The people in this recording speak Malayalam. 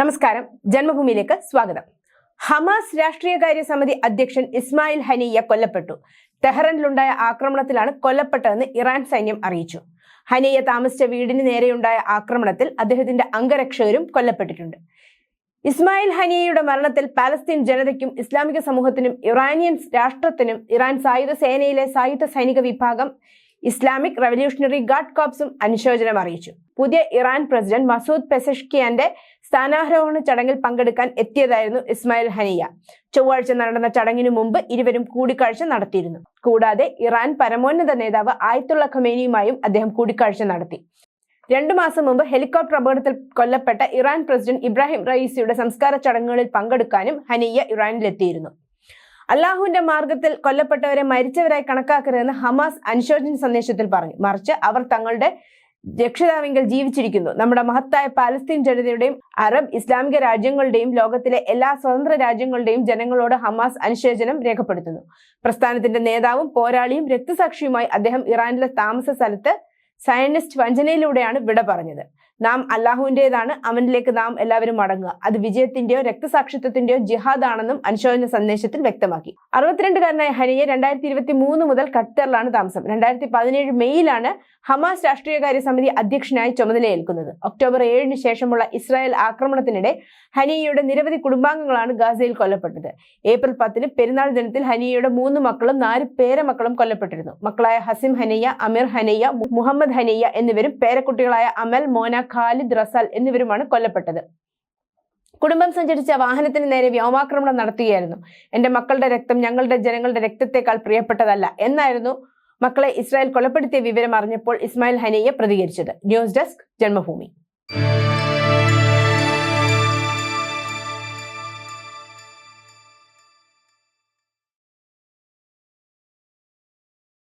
നമസ്കാരം. ജന്മഭൂമിയിലേക്ക് സ്വാഗതം. ഹമാസ് രാഷ്ട്രീയകാര്യ സമിതി അധ്യക്ഷൻ ഇസ്മായിൽ ഹനിയ കൊല്ലപ്പെട്ടു. തെഹ്റനിലുണ്ടായ ആക്രമണത്തിലാണ് കൊല്ലപ്പെട്ടതെന്ന് ഇറാൻ സൈന്യം അറിയിച്ചു. ഹനിയ താമസിച്ച വീടിന് നേരെയുണ്ടായ ആക്രമണത്തിൽ അദ്ദേഹത്തിന്റെ അംഗരക്ഷകരും കൊല്ലപ്പെട്ടിട്ടുണ്ട്. ഇസ്മായിൽ ഹനിയയുടെ മരണത്തിൽ പാലസ്തീൻ ജനതയ്ക്കും ഇസ്ലാമിക സമൂഹത്തിനും ഇറാനിയൻ രാഷ്ട്രത്തിനും ഇറാൻ സായുധ സേനയിലെ സായുധ സൈനിക വിഭാഗം ഇസ്ലാമിക് റവല്യൂഷണറി ഗാർഡ് കോപ്സും അനുശോചനം അറിയിച്ചു. പുതിയ ഇറാൻ പ്രസിഡന്റ് മസൂദ് പെസഷ്കിയാന്റെ സ്ഥാനാരോഹണ ചടങ്ങിൽ പങ്കെടുക്കാൻ എത്തിയതായിരുന്നു ഇസ്മായിൽ ഹനിയ. ചൊവ്വാഴ്ച നടന്ന ചടങ്ങിനു മുമ്പ് ഇരുവരും കൂടിക്കാഴ്ച നടത്തിയിരുന്നു. കൂടാതെ ഇറാൻ പരമോന്നത നേതാവ് ആയത്തുള്ള ഖമേനിയുമായും അദ്ദേഹം കൂടിക്കാഴ്ച നടത്തി. രണ്ടു മാസം മുമ്പ് ഹെലികോപ്റ്റർ അപകടത്തിൽ കൊല്ലപ്പെട്ട ഇറാൻ പ്രസിഡന്റ് ഇബ്രാഹിം റയീസിയുടെ സംസ്കാര ചടങ്ങുകളിൽ പങ്കെടുക്കാനും ഹനിയ ഇറാനിലെത്തിയിരുന്നു. അള്ളാഹുവിന്റെ മാർഗത്തിൽ കൊല്ലപ്പെട്ടവരെ മരിച്ചവരായി കണക്കാക്കരുതെന്ന് ഹമാസ് അനുശോചന സന്ദേശത്തിൽ പറഞ്ഞു. മറിച്ച് അവർ തങ്ങളുടെ രക്ഷിതാവിങ്കൽ ജീവിച്ചിരിക്കുന്നു. നമ്മുടെ മഹത്തായ പാലസ്തീൻ ജനതയുടെയും അറബ് ഇസ്ലാമിക രാജ്യങ്ങളുടെയും ലോകത്തിലെ എല്ലാ സ്വതന്ത്ര രാജ്യങ്ങളുടെയും ജനങ്ങളോട് ഹമാസ് അനുശോചനം രേഖപ്പെടുത്തുന്നു. പ്രസ്ഥാനത്തിന്റെ നേതാവും പോരാളിയും രക്തസാക്ഷിയുമായി അദ്ദേഹം ഇറാനിലെ താമസ സ്ഥലത്ത് സയനിസ്റ്റ് വഞ്ചനയിലൂടെയാണ് വിട പറഞ്ഞത്. നാം അള്ളാഹുവിന്റെതാണ് അവനിലേക്ക് നാം എല്ലാവരും മടങ്ങുക. അത് വിജയത്തിന്റെയോ രക്തസാക്ഷിത്വത്തിന്റെയോ ജിഹാദാണെന്നും അനുശോചന സന്ദേശത്തിൽ വ്യക്തമാക്കി. അറുപത്തിരണ്ടുകാരനായ ഹനിയെ രണ്ടായിരത്തി ഇരുപത്തി മൂന്ന് മുതൽ ഖത്തറിലാണ് താമസം. രണ്ടായിരത്തി പതിനേഴ് മെയ്യിലാണ് ഹമാസ് രാഷ്ട്രീയകാര്യ സമിതി അധ്യക്ഷനായി ചുമതലയേൽക്കുന്നത്. ഒക്ടോബർ ഏഴിന് ശേഷമുള്ള ഇസ്രായേൽ ആക്രമണത്തിനിടെ ഹനിയയുടെ നിരവധി കുടുംബാംഗങ്ങളാണ് ഗാസയിൽ കൊല്ലപ്പെട്ടത്. ഏപ്രിൽ പത്തിന് പെരുന്നാൾ ദിനത്തിൽ ഹനിയയുടെ മൂന്ന് മക്കളും നാല് പേരമക്കളും കൊല്ലപ്പെട്ടിരുന്നു. മക്കളായ ഹസിം ഹനയ്യ അമീർ ഹനയ്യ മുഹമ്മദ് ഹനയ്യ എന്നിവരും പേരക്കുട്ടികളായ അമൽ മോന ഖാലിദ് റസൽ എന്നിവരുമാണ് കൊല്ലപ്പെട്ടത്. കുടുംബം സഞ്ചരിച്ച വാഹനത്തിന് നേരെ വ്യോമാക്രമണം നടത്തുകയായിരുന്നു. എന്റെ മക്കളുടെ രക്തം ഞങ്ങളുടെ ജനങ്ങളുടെ രക്തത്തെക്കാൾ പ്രിയപ്പെട്ടതല്ല എന്നായിരുന്നു മക്കളെ ഇസ്രായേൽ കൊലപ്പെടുത്തിയ വിവരം അറിഞ്ഞപ്പോൾ ഇസ്മായിൽ ഹനിയെ പ്രതികരിച്ചത്. News desk Janmabhumi.